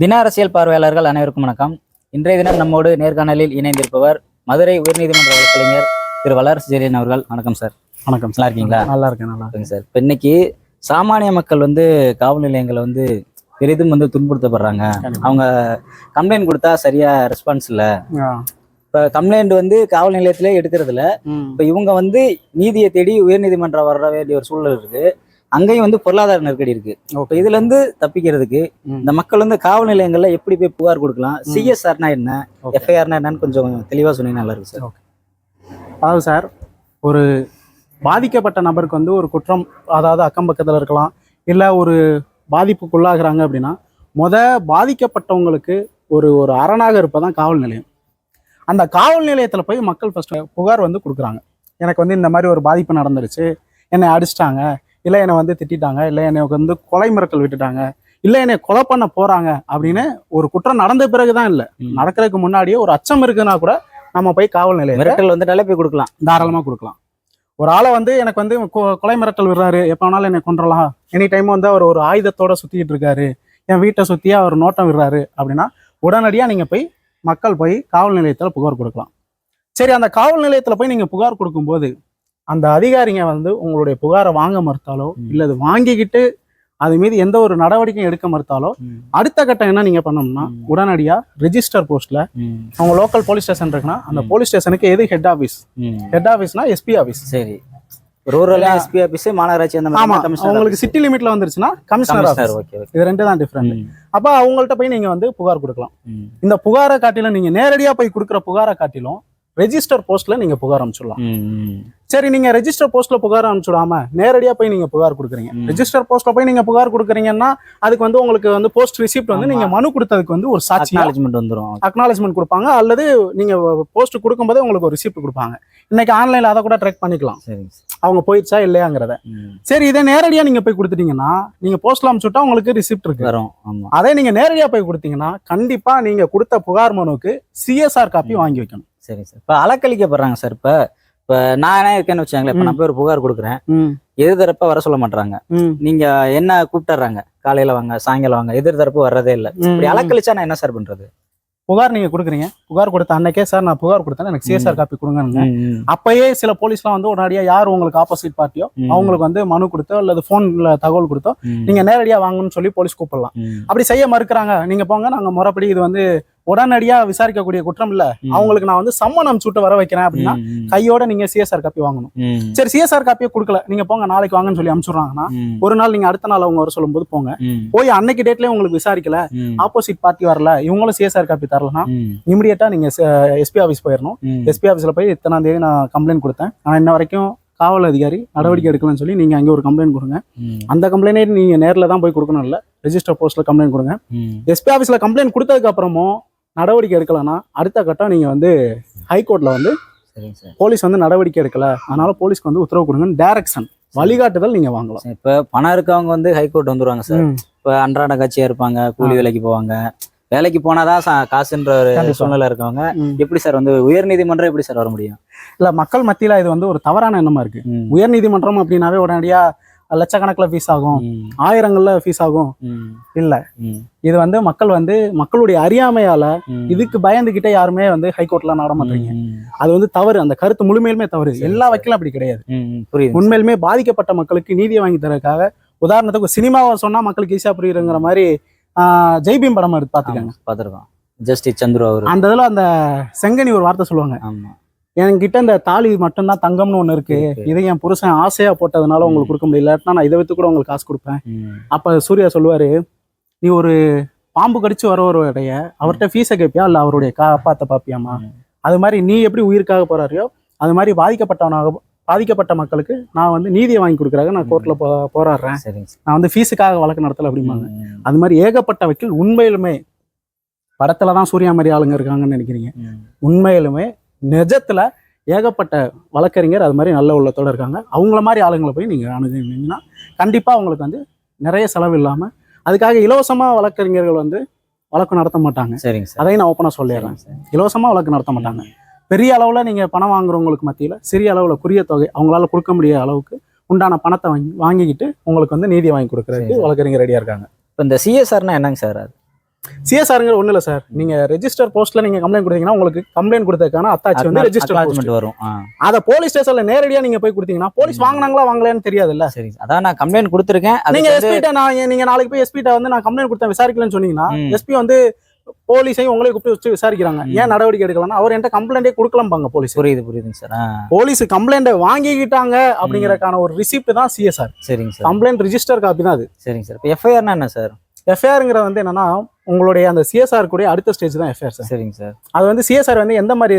தின அரசியல் பார்வையாளர்கள் அனைவருக்கும் வணக்கம். இன்றைய தினம் நம்மோடு நேர்காணலில் இணைந்திருப்பவர் மதுரை உயர்நீதிமன்ற வழக்கறிஞர் திரு வளரசு ஜெரியன் அவர்கள். வணக்கம் சார். வணக்கம் நல்லா இருக்கீங்களா? நல்லா இருக்கேன் நல்லா ஓகேங்க சார். இப்போ இன்னைக்கு சாமானிய மக்கள் வந்து காவல் நிலையங்களை வந்து பெரிதும் வந்து துன்புறுத்தப்படுறாங்க. அவங்க கம்ப்ளைண்ட் கொடுத்தா சரியா ரெஸ்பான்ஸ் இல்லை. இப்போ கம்ப்ளைண்ட் வந்து காவல் நிலையத்திலே எடுக்கிறது இல்ல. இப்போ இவங்க வந்து நீதியை தேடி உயர்நீதிமன்றம் வர வேண்டிய ஒரு சூழல் இருக்கு. அங்கேயும் வந்து பொருளாதார நெருக்கடி இருக்கு. இப்போ ஓகே இதுல இருந்து தப்பிக்கிறதுக்கு. இந்த மக்கள் வந்து காவல் நிலையங்கள்ல எப்படி போய் புகார் கொடுக்கலாம் சிஎஸ்ஆர்னா என்ன. எஃப்ஐஆர்னா என்னன்னு கொஞ்சம் தெளிவா சொன்னீங்கன்னா நல்லா இருக்கு சார் அதாவது சார் ஒரு பாதிக்கப்பட்ட நபருக்கு வந்து ஒரு குற்றம் அதாவது அக்கம் பக்கத்தில் இருக்கலாம் இல்லை ஒரு பாதிப்புக்குள்ளாகிறாங்க அப்படின்னா முத பாதிக்கப்பட்டவங்களுக்கு ஒரு ஒரு அரணாக இருப்பதான் காவல் நிலையம். அந்த காவல் நிலையத்தில் போய் மக்கள் ஃபர்ஸ்ட் புகார் வந்து கொடுக்குறாங்க. எனக்கு வந்து இந்த மாதிரி ஒரு பாதிப்பு நடந்துருச்சு என்னை அடிச்சிட்டாங்க இல்லை என்னை வந்து திட்டிட்டாங்க இல்லை என்னை வந்து கொலை மிரட்டல் விட்டுட்டாங்க இல்லை என்னை கொலை பண்ண போறாங்க அப்படின்னு ஒரு குற்றம் நடந்த பிறகுதான் இல்லை. ம். நடக்கிறதுக்கு முன்னாடியே ஒரு அச்சம் இருக்குன்னா கூட நம்ம போய் காவல் நிலையம் மிரட்டல் வந்துட்டாலே போய் கொடுக்கலாம். தாராளமாக கொடுக்கலாம். ஒரு ஆளை வந்து எனக்கு வந்து கொலை மிரட்டல் விடுறாரு எப்போ வேணாலும் என்னை கொன்றலாம். எனி டைம் வந்து அவர் ஒரு ஆயுதத்தோட சுற்றிக்கிட்டு இருக்காரு என் வீட்டை சுற்றி அவர் நோட்டம் விடுறாரு அப்படின்னா உடனடியாக நீங்கள் போய் மக்கள் போய் காவல் நிலையத்தில் புகார் கொடுக்கலாம். சரி அந்த காவல் நிலையத்தில் போய் நீங்கள் புகார் கொடுக்கும்போது அந்த அதிகாரிங்க வந்து உங்களுடைய புகாரை வாங்க மறுத்தாலோ. இல்லை அது வாங்கிக்கிட்டு அது மீது எந்த ஒரு நடவடிக்கையும் எடுக்க மறுத்தாலோ அடுத்த கட்டம் என்ன நீங்கள் பண்ணணும்னா ம். உடனடியாக ரெஜிஸ்டர் போஸ்ட்டில் ம். அவங்க லோக்கல் போலீஸ் ஸ்டேஷன் இருக்குன்னா அந்த. போலீஸ் ஸ்டேஷனுக்கு எது ஹெட் ஆஃபீஸ். ஹெட் ஆஃபீஸ்னா எஸ்பி ஆஃபீஸ் சரி ரூரல் எஸ்பி ஆபீஸ் மாநகராட்சி அந்த மாதிரி உங்களுக்கு சிட்டி லிமிட்ல வந்துருச்சுன்னா கமிஷனர் ஆஃபீஸ் இது ரெண்டு தான் டிஃபரெண்ட். அப்ப அவங்கள்ட்ட போய் நீங்க வந்து புகார் கொடுக்கலாம். இந்த புகாரை காட்டிலும் நீங்க நேரடியா போய் கொடுக்குற புகாரை காட்டிலும் ரெஜிஸ்டர் போஸ்ட்ல நீங்க புகார் அனுப்பிச்சிடலாம் ம். ம். சரி நீங்க ரெஜிஸ்டர் போஸ்ட்ல புகார் அனுப்பிச்சுடாம நேரடியா போய் நீங்க புகார் கொடுக்குறீங்க. ரெஜிஸ்டர் போஸ்ட்ல போய் நீங்க புகார் கொடுக்குறீங்கன்னா அதுக்கு வந்து உங்களுக்கு வந்து போஸ்ட் ரிசிப்ட் வந்து. நீங்க மனு கொடுத்ததுக்கு வந்து ஒரு சாட்சி அக்னாலஜ்மெண்ட் வந்துரும் அக்னாலஜ்மெண்ட் கொடுப்பாங்க அல்லது நீங்க போஸ்ட் கொடுக்கும்போதே உங்களுக்கு ஒரு ரிசிப்ட் கொடுப்பாங்க இன்னைக்கு ஆன்லைன்ல அதை கூட ட்ராக் பண்ணிக்கலாம். அவங்க போயிடுச்சா இல்லையாங்கிறத. சரி இதே நேரடியா நீங்க போய் கொடுத்துட்டீங்கன்னா நீங்க போஸ்ட்ல அனுப்பிச்சுட்டா உங்களுக்கு ரிசிப்ட் இருக்கு வரும் அதே நீங்க நேரடியா போய் கொடுத்தீங்கன்னா கண்டிப்பா நீங்க கொடுத்த புகார் மனுவுக்கு சிஎஸ்ஆர் காப்பி. வாங்கி வைக்கணும் சரிங்க சார். இப்போ அலக்கழிக்கப்படுறாங்க சார் இப்போ இப்போ நானே இருக்கேன்னு வச்சாங்களேன் இப்போ நான் போய் ஒரு புகார் கொடுக்குறேன். ம், எதிர் தரப்ப வர சொல்ல மாட்டாங்க நீங்க என்ன கூப்பிட்டுறாங்க? காலையில வாங்க சாயங்காலம் வாங்க எதிர் தரப்பு வர்றதே இல்ல. இப்படி. அலக்கழிச்சா நான் என்ன சார் பண்றது? புகார் நீங்க கொடுக்குறீங்க. புகார் கொடுத்த அன்னைக்கே சார் நான் புகார் கொடுத்தேன். எனக்கு சிஎஸ்ஆர் காப்பி கொடுங்க அப்பயே சில போலீஸ்லாம் வந்து உடனடியா யார் உங்களுக்கு ஆப்போசிட் பார்ட்டியோ. அவங்களுக்கு வந்து மனு கொடுத்தோ அல்லது போன்ல தகவல் கொடுத்தோ நீங்க நேரடியா வாங்கணும்னு சொல்லி போலீஸ் கூப்பிடலாம். அப்படி செய்ய மறுக்கிறாங்க. நீங்க போங்க நாங்க முறைப்படி இது வந்து உடனடியா விசாரிக்கக்கூடிய குற்றம் இல்ல. அவங்களுக்கு நான் வந்து சம்மன் அனுப்பிச்சுட்டு வர வைக்கிறேன் அப்படின்னா கையோட நீங்க சிஎஸ்ஆர் காப்பி வாங்கணும். சரி சிஎஸ்ஆர் காப்பியை கொடுக்கல. நீங்க போங்க நாளைக்கு வாங்கன்னு சொல்லி அனுப்பிச்சுடுறாங்கன்னா ஒரு நாள் நீங்க அடுத்த நாள் அவங்க வர சொல்லும்போது போங்க. போய் அன்னைக்கு டேட்லயே உங்களுக்கு விசாரிக்கல. ஆப்போசிட் பார்ட்டி வரல. இவங்களும் சிஎஸ்ஆர் காப்பி தரலனா இமிடியட்டா நீங்க எஸ்பி ஆஃபீஸ் போயிடணும் எஸ்பி ஆஃபீஸ்ல போய் இத்தனாம் தேதி நான் கம்ப்ளைண்ட் கொடுத்தேன். ஆனா இன்ன வரைக்கும் காவல் அதிகாரி நடவடிக்கை எடுக்கலன்னு சொல்லி நீங்க அங்கே ஒரு கம்ப்ளைண்ட் கொடுங்க. அந்த கம்ப்ளைண்டே நீங்க நேர்ல தான் போய் கொடுக்கணும் இல்ல. ரெஜிஸ்டர் போஸ்ட்ல கம்ப்ளைண்ட் கொடுங்க. எஸ்பி ஆஃபீஸ்ல கம்ப்ளைண்ட் கொடுத்ததுக்கு அப்புறமும் நடவடிக்கை எடுக்கலனா அடுத்த கட்டம் நீங்க வந்து ஹைகோர்ட்ல வந்து போலீஸ் வந்து நடவடிக்கை எடுக்கல. அதனால போலீஸ்க்கு வந்து உத்தரவு கொடுங்கன்னு டைரக்ஷன் வழிகாட்டுதல் நீங்க வாங்கலாம். இப்ப பணம் இருக்கவங்க வந்து ஹைகோர்ட் வந்துருவாங்க சார். இப்ப அன்றாட கட்சியா இருப்பாங்க கூலி வேலைக்கு போவாங்க. வேலைக்கு போனாதான் காசுன்ற ஒரு. சூழ்நிலை இருக்கவங்க. எப்படி சார் வந்து உயர் நீதிமன்றம் எப்படி சார் வர முடியும்? இல்ல மக்கள் மத்தியில இது வந்து ஒரு தவறான எண்ணமா இருக்கு. ம். உயர் நீதிமன்றம் அப்படின்னாவே உடனடியா லட்சக்கணக்கில் ஃபீஸ் ஆகும். ஆயிரங்கள்ல ஃபீஸ் ஆகும். இல்ல. இது வந்து மக்கள் வந்து மக்களுடைய அறியாமையால. இதுக்கு பயந்துகிட்டே யாருமே வந்து ஹைகோர்ட்ல நாட மாட்டீங்க. அது வந்து தவறு. அந்த கருத்து முழுமையிலுமே தவறு. எல்லா. வக்கீலும் அப்படி கிடையாது. உண்மையிலுமே பாதிக்கப்பட்ட மக்களுக்கு நீதியை வாங்கி தரதுக்காக உதாரணத்துக்கு சினிமாவை சொன்னா மக்களுக்கு ஈஸியா புரியுங்கிற மாதிரி ஜெய்பீம் படம் எடுத்து பாத்துக்காங்க பாத்துருக்கோம் ஜஸ்டிஸ் சந்துரு அவரு. அந்த இதுல அந்த செங்கனி ஒரு வார்த்தை சொல்லுவாங்க. ஆமா. என்கிட்ட இந்த தாலி மட்டும்தான் தங்கம்னு ஒண்ணு இருக்கு. இதை என் புருஷன் ஆசையா போட்டதுனால உங்களுக்கு கொடுக்க முடியல நான் இதை வித்து கூட உங்களுக்கு காசு கொடுப்பேன். அப்ப சூர்யா சொல்லுவாரு நீ ஒரு பாம்பு கடிச்சு வர ஒரு இடைய அவர்கிட்ட ஃபீஸை கேட்பியா இல்ல அவருடைய காப்பாத்த பாப்பியாமா. அது மாதிரி நீ எப்படி உயிருக்காக போறாரியோ அது மாதிரி பாதிக்கப்பட்டவனாக பாதிக்கப்பட்ட மக்களுக்கு நான் வந்து நீதியை வாங்கி கொடுக்குறாங்க நான் கோர்ட்ல போ போராடுறேன். நான் வந்து ஃபீஸுக்காக வழக்கு நடத்தல அப்படிம்பாங்க. அது மாதிரி ஏகப்பட்ட வக்கீல் உண்மையிலுமே படத்துல தான் சூர்யா மாதிரி ஆளுங்க இருக்காங்கன்னு நினைக்கிறீங்க. உண்மையிலுமே நிஜத்துல ஏகப்பட்ட வழக்கறிஞர் அது மாதிரி நல்ல உள்ளத்தோட இருக்காங்க. அவங்கள மாதிரி ஆளுங்களை போய் நீங்க அணுகுனீங்கன்னா கண்டிப்பா அவங்களுக்கு வந்து நிறைய செலவு இல்லாம அதுக்காக இலவசமா வழக்கறிஞர்கள் வந்து வழக்கு நடத்த மாட்டாங்க. சரிங்க சார். அதையும் நான் ஓப்பனா சொல்லிடுறேன். சார். இலவசமா வழக்கு நடத்த மாட்டாங்க. பெரிய அளவுல நீங்க பணம் வாங்குறவங்களுக்கு மத்தியில சிறிய அளவுல குறுகிய தொகை அவங்களால கொடுக்க முடியாத அளவுக்கு உண்டான பணத்தை வாங்கி வாங்கிக்கிட்டு உங்களுக்கு வந்து நீதியை வாங்கி கொடுக்கறதுக்கு. வழக்கறிஞர் ரெடியா இருக்காங்க. இப்ப இந்த சிஎஸ்ஆர்னா என்னங்க சார் அது? சிஎஸ்ஆருங்கிற ஒண்ணு இல்ல சார் நீங்க ரெஜிஸ்டர் போஸ்ட்ல நீங்க கம்ப்ளைண்ட் கொடுத்தீங்கன்னா உங்களுக்கு கம்ப்ளைண்ட் கொடுத்ததுக்கான அத்தாச்சி வந்து ரெஜிஸ்டர் போஸ்ட் வரும். அத போலீஸ் ஸ்டேஷன்ல நேரடியா நீங்க போய் கொடுத்தீங்கன்னா போலீஸ் வாங்குனாங்களா வாங்கலையான்னு தெரியாதுல்ல. சரி அதான் நான் கம்ப்ளைண்ட் கொடுத்துருக்கேன். நீங்க அதுக்கு வந்து எஸ்பிட்ட நான் நீங்க நாளைக்கு போய் எஸ்பிட்ட வந்து நான் கம்ப்ளைண்ட் கொடுத்தேன் விசாரிக்கலன்னு சொன்னீங்கன்னா. எஸ்பி வந்து போலீஸையும் உங்களே கூப்பிட்டு வச்சு விசாரிக்கிறாங்க. ஏன் நடவடிக்கை எடுக்கலன்னா அவர் என்கிட்ட கம்ப்ளைண்டே கொடுக்கலம்பாங்க போலீஸ் புரியுது புரியுதுங்க சார் போலீஸ் கம்ப்ளைண்ட் வாங்கிக்கிட்டாங்க அப்படிங்கறதுக்கான ஒரு ரிசிப்ட் தான் சிஎஸ்ஆர் சரிங்க சார் கம்ப்ளைண்ட் ரிஜிஸ்டர் காப்பி தான் அது. சரிங்க சார் இப்போ எஃப்ஐஆர்னா என்ன சார் எஃப்ஐஆருங்கிற வந்து என்னன்னா உங்களுடைய அந்த சிஎஸ்ஆர் கூடிய அடுத்த ஸ்டேஜ் தான் எஃப்ஐஆர் சார் சரிங்க சார் அது வந்து சிஎஸ்ஆர் வந்து எந்த மாதிரி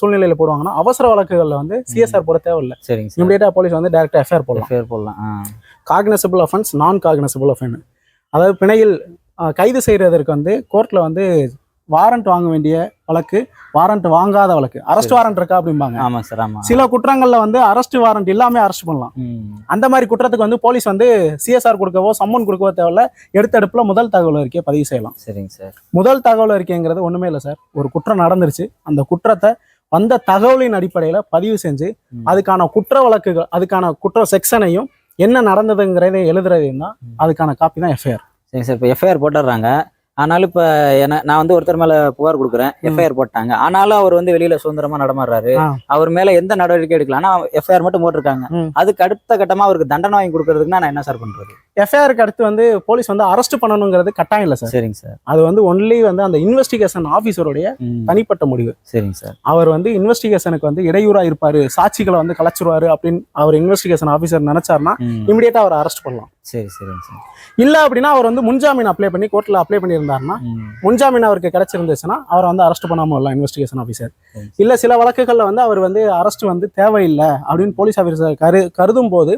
சூழ்நிலையில போடுவாங்கன்னா அவசர வழக்குகள்ல வந்து சிஎஸ்ஆர் போட தேவையில்லை. சரிங்க சார் இமிடியேட்டா போலீஸ் வந்து டைரக்டா எஃப்ஐஆர் போடலாம். எஃப்ஐஆர் போடலாம். காக்னசபிள் அஃபென்ஸ் நான் காக்னசபிள் அஃபென் அதாவது பிணையில் கைது செய்யறதற்கு வந்து கோர்ட்ல வந்து வாரண்ட் வாங்க வேண்டிய வழக்கு வாரண்ட் வாங்காத வழக்கு. அரெஸ்ட். வாரண்ட் இருக்கா அப்படிம்பாங்க. ஆமாம் சார் ஆமாம் சில குற்றங்கள்ல வந்து அரெஸ்ட் வாரண்ட் இல்லாம அரெஸ்ட் பண்ணலாம். அந்த மாதிரி குற்றத்துக்கு வந்து போலீஸ் வந்து சிஎஸ்ஆர் கொடுக்கவோ சம்மன் கொடுக்கவோ தேவையில்ல. எடுத்தடுப்புல முதல் தகவல் அறிக்கையை பதிவு செய்யலாம். சரிங்க சார் முதல் தகவல் அறிக்கைங்கிறது ஒண்ணுமே இல்லை சார் ஒரு குற்றம் நடந்துருச்சு. அந்த குற்றத்தை வந்த தகவலின் அடிப்படையில பதிவு செஞ்சு. அதுக்கான குற்ற வழக்குகள் அதுக்கான குற்ற செக்ஷனையும் என்ன நடந்ததுங்கிறதை எழுதுறதையும் தான். அதுக்கான காப்பி தான் எஃப்ஐஆர் சரிங்க சார் இப்போ எஃப்ஐஆர் போட்டுடுறாங்க ஆனாலும் இப்போ என்ன நான் வந்து ஒருத்தர் மேலே புகார் கொடுக்குறேன். எஃப்ஐஆர் போட்டாங்க ஆனாலும் அவர் வந்து வெளியில சுதந்திரமா நடமாடுறாரு. அவர் மேல எந்த நடவடிக்கை எடுக்கலாம் ஆனா எஃப்ஐஆர் மட்டும் போட்டிருக்காங்க. அதுக்கு அடுத்த கட்டமா அவருக்கு தண்டனை வாங்கி கொடுக்கறதுக்குன்னா நான் என்ன சார் பண்றது எஃப்ஐஆருக்கு அடுத்து வந்து போலீஸ் வந்து அரெஸ்ட் பண்ணணுங்கிறது கட்டாயம் இல்லை சார் சரிங்க சார் அது வந்து ஒன்லி வந்து அந்த இன்வெஸ்டிகேஷன் ஆஃபீஸருடைய. தனிப்பட்ட முடிவு சரிங்க சார் அவர் வந்து இன்வெஸ்டிகேஷனுக்கு வந்து இடையூறா இருப்பாரு சாட்சிகளை வந்து கலைச்சிருவாரு அப்படின்னு அவர் இன்வெஸ்டிகேஷன் ஆஃபீஸர் நினைச்சாருன்னா. இமிடியேட்டா அவர் அரெஸ்ட் பண்ணலாம் சரி சரிங்க சார் இல்ல அப்படின்னா அவர் வந்து முன்ஜாமீன் அப்ளை பண்ணி கோர்ட்ல அப்ளை பண்ணியிருந்தாருன்னா. முன்ஜாமீன் அவருக்கு கிடைச்சிருந்துச்சுன்னா அவர் வந்து அரெஸ்ட் பண்ணாம வரலாம் இன்வெஸ்டிகேஷன் ஆஃபீஸர். இல்ல சில வழக்குகள்ல வந்து அவர் வந்து அரெஸ்ட் வந்து தேவையில்லை அப்படின்னு போலீஸ் ஆஃபீஸர் கரு கருதும் போது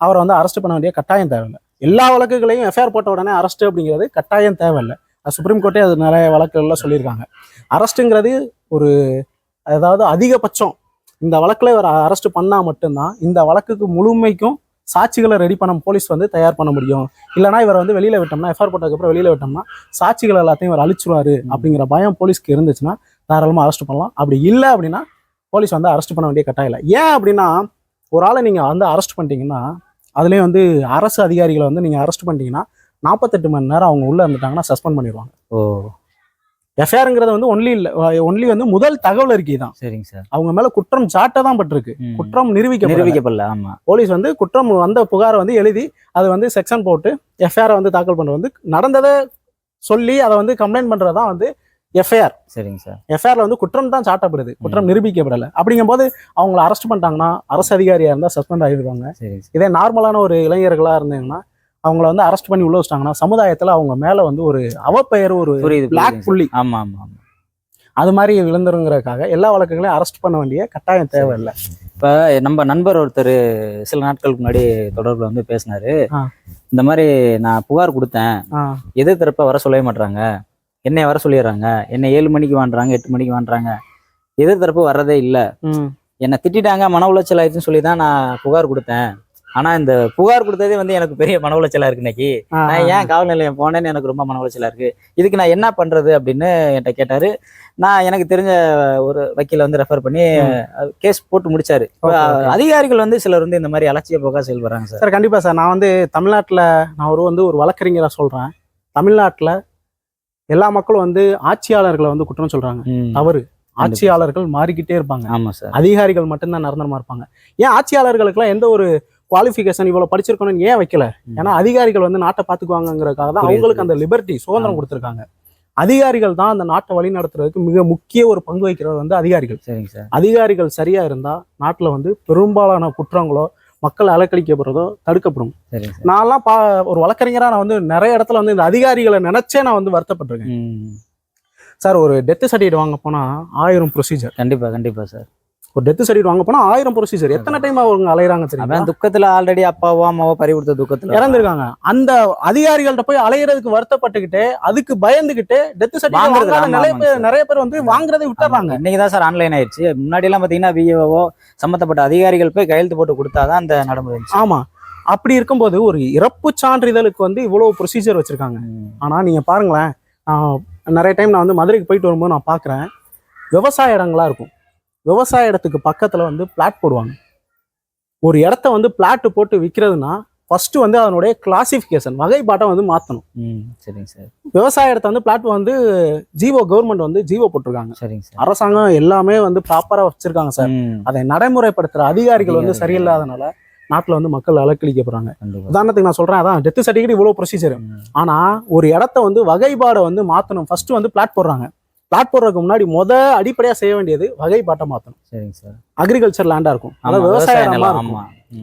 அவரை வந்து அரெஸ்ட் பண்ண வேண்டிய கட்டாயம் தேவையில்லை எல்லா வழக்குகளையும் எஃப்ஐஆர் போட்ட உடனே அரெஸ்ட் அப்படிங்கிறது கட்டாயம் தேவையில்லை. சுப்ரீம் கோர்ட்டே அது நிறைய வழக்குகள்லாம் சொல்லியிருக்காங்க. அரெஸ்ட்டுங்கிறது ஒரு அதாவது அதிகபட்சம் இந்த வழக்கில் இவர் அரெஸ்ட் பண்ணால் மட்டும்தான் இந்த வழக்குக்கு முழுமைக்கும் சாட்சிகளை ரெடி பண்ண போலீஸ் வந்து தயார் பண்ண முடியும். இல்லைனா இவர் வந்து வெளியில் விட்டோம்னா எஃப்ஆர் போட்டதுக்கப்புறம் வெளியில் விட்டோம்னா சாட்சிகள் எல்லாத்தையும் இவர் அழிச்சிருவாரு அப்படிங்கிற பயம் போலீஸ்க்கு இருந்துச்சுன்னா தாராளமாக அரெஸ்ட் பண்ணலாம். அப்படி இல்லை அப்படின்னா போலீஸ் வந்து அரெஸ்ட் பண்ண வேண்டிய கட்டாயம் இல்லை. ஏன் அப்படின்னா ஒரு ஆளை நீங்கள் வந்து அரெஸ்ட் பண்ணிட்டீங்கன்னா அதுலேயும் வந்து அரசு அதிகாரிகளை வந்து நீங்கள் அரெஸ்ட் பண்ணிட்டீங்கன்னா நாற்பத்தெட்டு மணி நேரம் அவங்க உள்ளே இருந்துட்டாங்கன்னா சஸ்பெண்ட் பண்ணிடுவாங்க. ஓ. எஃப்ஐஆருங்கிறது வந்து ஒன்லி இல்லை ஒன்லி வந்து முதல் தகவல் அறிக்கை தான். சரிங்க சார். அவங்க மேல குற்றம் சாட்ட தான் பட்டிருக்கு. குற்றம் நிரூபிக்க நிரூபிக்கப்படல ஆமா. போலீஸ் வந்து குற்றம் வந்த புகாரை வந்து எழுதி அது வந்து செக்ஷன் போட்டு எஃப்ஐஆர் வந்து தாக்கல் பண்றது வந்து நடந்ததை சொல்லி அதை வந்து கம்ப்ளைண்ட் பண்றது தான் வந்து எஃப்ஐஆர் சரிங்க சார். எஃப்ஐஆர்ல வந்து குற்றம் தான் சாட்டப்படுது. குற்றம் நிரூபிக்கப்படலை. அப்படிங்கும்போது அவங்கள அரெஸ்ட் பண்ணிட்டாங்கன்னா அரசு அதிகாரியா இருந்தா சஸ்பெண்ட் ஆகிடுவாங்க. இதே நார்மலான ஒரு இளைஞர்களா இருந்தாங்கன்னா அவங்கள வந்து அரெஸ்ட் பண்ணி உள்ள வச்சிட்டாங்கன்னா சமுதாயத்துல அவங்க மேல வந்து ஒரு அவப்பெயர் ஒரு பிளாக் புள்ளி. ஆமா ஆமா அது மாதிரி விழுந்துருங்கிறதுக்காக எல்லா வழக்குகளையும் அரெஸ்ட் பண்ண வேண்டிய கட்டாயம் தேவையில்லை. இப்ப நம்ம நண்பர் ஒருத்தர் சில நாட்களுக்கு முன்னாடி தொடர்புல வந்து பேசினாரு. இந்த மாதிரி நான் புகார் கொடுத்தேன். ஆ, எதிர் தரப்ப வர சொல்லவே மாட்றாங்க. என்னை வர சொல்லிடுறாங்க. என்னை ஏழு மணிக்கு வாண்டுறாங்க எட்டு மணிக்கு வாண்டுறாங்க எதிர் தரப்பு வர்றதே இல்ல. என்னை திட்டிட்டாங்க மன உளைச்சல் ஆயிடுச்சுன்னு சொல்லி தான் நான் புகார் கொடுத்தேன். ஆனா இந்த புகார் கொடுத்ததே வந்து எனக்கு பெரிய மன உளைச்சலா இருக்கு இன்னைக்கு. நான் ஏன் காவல் நிலையம் போனேன்னு எனக்கு ரொம்ப மன உளைச்சலா இருக்கு. இதுக்கு நான் என்ன பண்றது அப்படின்னு என்கிட்ட கேட்டாரு. நான் எனக்கு தெரிஞ்ச ஒரு வக்கீல வந்து ரெஃபர் பண்ணி கேஸ் போட்டு முடிச்சாரு. அதிகாரிகள் வந்து சிலர் வந்து இந்த மாதிரி அலட்சிய போக்கா செயல்படுறாங்க சார். சார் கண்டிப்பா சார். நான் வந்து தமிழ்நாட்டுல நான் ஒரு வந்து ஒரு வழக்கறிஞரா சொல்றேன். தமிழ்நாட்டுல எல்லா மக்களும் வந்து ஆட்சியாளர்களை வந்து குற்றம் சொல்றாங்க. தவறு. ஆட்சியாளர்கள் மாறிக்கிட்டே இருப்பாங்க. ஆமா சார். அதிகாரிகள் மட்டும்தான் நிரந்தரமா இருப்பாங்க. ஏன் ஆட்சியாளர்களுக்குலாம் எந்த ஒரு குவாலிஃபிகேஷன் இவ்வளவு படிச்சிருக்கணும்னு ஏன் வைக்கல. ஏன்னா அதிகாரிகள் வந்து நாட்டை பாத்துக்குவாங்கங்கிறதுக்காக தான் அவங்களுக்கு அந்த லிபர்ட்டி சுதந்திரம். கொடுத்துருக்காங்க. அதிகாரிகள் தான் அந்த நாட்டை வழி நடத்துறதுக்கு மிக முக்கிய ஒரு பங்கு வகிக்கிறது வந்து அதிகாரிகள். சரிங்க சார். அதிகாரிகள் சரியா இருந்தா நாட்டுல வந்து பெரும்பாலான குற்றங்களோ மக்கள் அலக்கழிக்கப்படுறதோ தடுக்கப்படும். நான்லாம் பா ஒரு வழக்கறிஞரா நான் வந்து நிறைய இடத்துல வந்து இந்த அதிகாரிகளை நினைச்சே நான் வந்து வருத்தப்பட்டிருக்கேன். சார் ஒரு டெத் சர்டிஃபிகேட் வாங்க போனா ஆயிரம் ப்ரொசீஜர் கண்டிப்பா கண்டிப்பா சார். ஒரு டெத் சர்டிஃபிகேட் வாங்க போனா ஆயிரம் ப்ரொசீஜர் எத்தனை டைம் அவங்க அலையறாங்க தெரியுமா? துக்கத்துல ஆல்ரெடி அப்பாவோ அம்மாவோ பறி கொடுத்த துக்கத்துல. இறந்துருக்காங்க. அந்த அதிகாரிகள்ட்ட போய் அலையறதுக்கு வருத்தப்பட்டுக்கிட்டு அதுக்கு பயந்துகிட்டு டெத் சர்டிஃபிகேட் நிறைய பேர். நிறைய பேர் வந்து வாங்குறதை விட்டுறாங்க. இன்னைக்கு தான் சார் ஆன்லைன் ஆயிடுச்சு. முன்னாடி எல்லாம் பாத்தீங்கன்னா விஏஓ சம்பந்தப்பட்ட அதிகாரிகள் போய் கையெழுத்து போட்டு கொடுத்தாதான் அந்த நடைமுறை. ஆமா. அப்படி இருக்கும்போது ஒரு இறப்பு சான்றிதழுக்கு வந்து இவ்வளவு ப்ரொசீஜர் வச்சிருக்காங்க. ஆனா நீங்க பாருங்களேன். நிறைய டைம் நான் வந்து மதுரைக்கு போயிட்டு வரும்போது நான் பார்க்குறேன் விவசாய இடங்களா இருக்கும். விவசாய இடத்துக்கு பக்கத்துல வந்து பிளாட் போடுவாங்க. ஒரு இடத்த வந்து பிளாட் போட்டு விற்கிறதுனா ஃபர்ஸ்ட் வந்து அதனுடைய கிளாசிஃபிகேஷன் வகைப்பாட்டை வந்து மாற்றணும் சரிங்க சார். விவசாய இடத்த வந்து பிளாட் வந்து ஜீவோ கவர்மெண்ட் வந்து ஜீவோ போட்டிருக்காங்க. சரிங்க சார். அரசாங்கம் எல்லாமே வந்து ப்ராப்பரா வச்சிருக்காங்க சார். அதை நடைமுறைப்படுத்துற அதிகாரிகள் வந்து. சரியில்லாதனால நாட்டுல வந்து மக்கள் அலக்களிக்கப்படுறாங்க உதாரணத்துக்கு நான் சொல்றேன் அதான் டெத் சர்டிஃபிகேட் இவ்வளவு ப்ரொசீஜர் ம், ஆனா ஒரு இடத்த வந்து வகைப்பாடை வந்து மாத்தணும். ஃபர்ஸ்ட் வந்து பிளாட் போடுறாங்க. பிளாட் போடுறதுக்கு முன்னாடி முத அடிப்படையா செய்ய வேண்டியது வகைப்பாட்டை மாத்தணும். சரிங்க சார். அக்ரிகல்ச்சர் லேண்டா இருக்கும். அதாவது விவசாய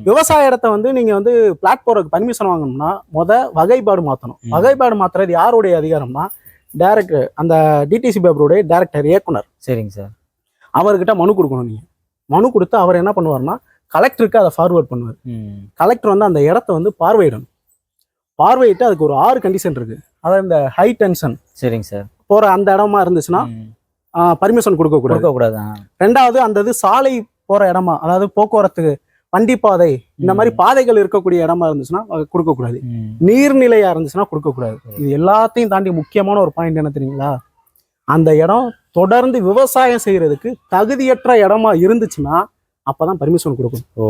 விவசாய நிலம் இடத்த வந்து நீங்க வந்து பிளாட் போடுறதுக்கு பர்மிஷன் வாங்கணும்னா முத வகைப்பாடு மாத்தணும். ம். வகைப்பாடு மாத்துறது யாருடைய அதிகாரம்னா டைரக்டர் அந்த டிடிசி பேப்பருடைய டைரக்டர் இயக்குனர். சரிங்க சார். அவர்கிட்ட மனு கொடுக்கணும் நீங்க. மனு கொடுத்து அவர் என்ன பண்ணுவார்னா கலெக்டருக்கு அதை ஃபார்வர்ட் பண்ணுவார். கலெக்டர் வந்து அந்த இடத்த வந்து பார்வையிடணும். பார்வையிட்டு அதுக்கு ஒரு ஆறு கண்டிஷன் இருக்கு. அதாவது இந்த ஹை டென்ஷன் சரிங்க சார். போற அந்த இடமா இருந்துச்சுன்னா பர்மிஷன் கொடுக்க கூடாது கொடுக்க கூடாது. ஆ. ரெண்டாவது அந்த இது சாலை போற இடமா அதாவது போக்குவரத்து வண்டி பாதை இந்த மாதிரி பாதைகள் இருக்கக்கூடிய இடமா இருந்துச்சுன்னா அது கொடுக்க கூடாது ம், நீர்நிலையா இருந்துச்சுன்னா கொடுக்க கூடாது இது எல்லாத்தையும் தாண்டி முக்கியமான ஒரு பாயிண்ட் என்ன தெரியுங்களா? அந்த இடம் தொடர்ந்து விவசாயம் செய்யறதுக்கு தகுதியற்ற இடமா இருந்துச்சுன்னா அப்பதான் பர்மிஷன் கொடுக்கணும். ஓ.